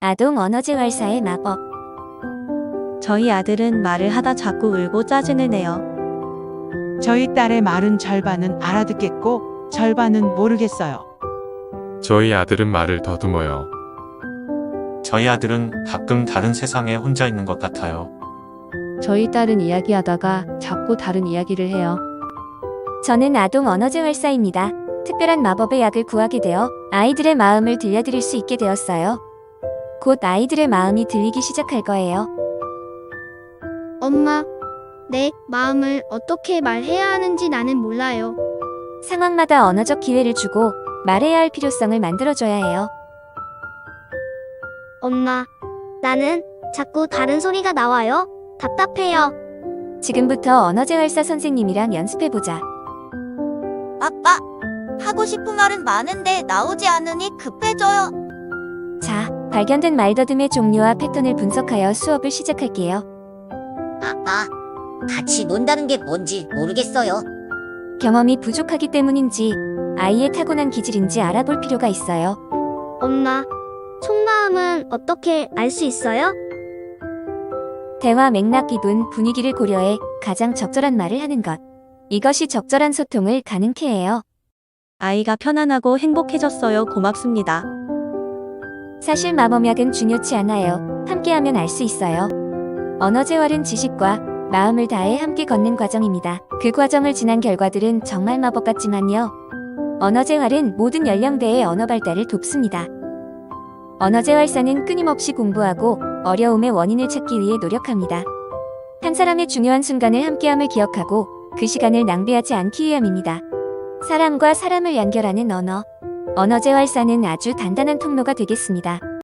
아동 언어재 활사의 마법. 저희 아들은 말을 하다 자꾸 울고 짜증을 내요. 저희 딸의 말은 절반은 알아듣겠고 절반은 모르겠어요. 저희 아들은 말을 더듬어요. 저희 아들은 가끔 다른 세상에 혼자 있는 것 같아요. 저희 딸은 이야기하다가 자꾸 다른 이야기를 해요. 저는 아동 언어재 활사입니다. 특별한 마법의 약을 구하게 되어 아이들의 마음을 들려드릴 수 있게 되었어요. 곧 아이들의 마음이 들리기 시작할 거예요. 엄마, 내 마음을 어떻게 말해야 하는지 나는 몰라요. 상황마다 언어적 기회를 주고 말해야 할 필요성을 만들어줘야 해요. 엄마, 나는 자꾸 다른 소리가 나와요. 답답해요. 지금부터 언어재 활사 선생님이랑 연습해보자. 아빠, 하고 싶은 말은 많은데 나오지 않으니 급해져요. 자, 발견된 말더듬의 종류와 패턴을 분석하여 수업을 시작할게요. 아빠, 같이 논다는 게 뭔지 모르겠어요. 경험이 부족하기 때문인지 아이의 타고난 기질인지 알아볼 필요가 있어요. 엄마, 속마음은 어떻게 알 수 있어요? 대화 맥락 기분, 분위기를 고려해 가장 적절한 말을 하는 것. 이것이 적절한 소통을 가능케 해요. 아이가 편안하고 행복해졌어요. 고맙습니다. 사실 마법약은 중요치 않아요. 함께하면 알 수 있어요. 언어 재활은 지식과 마음을 다해 함께 걷는 과정입니다. 그 과정을 지난 결과들은 정말 마법 같지만요. 언어 재활은 모든 연령대의 언어 발달을 돕습니다. 언어 재활사는 끊임없이 공부하고 어려움의 원인을 찾기 위해 노력합니다. 한 사람의 중요한 순간을 함께함을 기억하고 그 시간을 낭비하지 않기 위함입니다. 사람과 사람을 연결하는 언어. 언어 재활사는 아주 단단한 통로가 되겠습니다.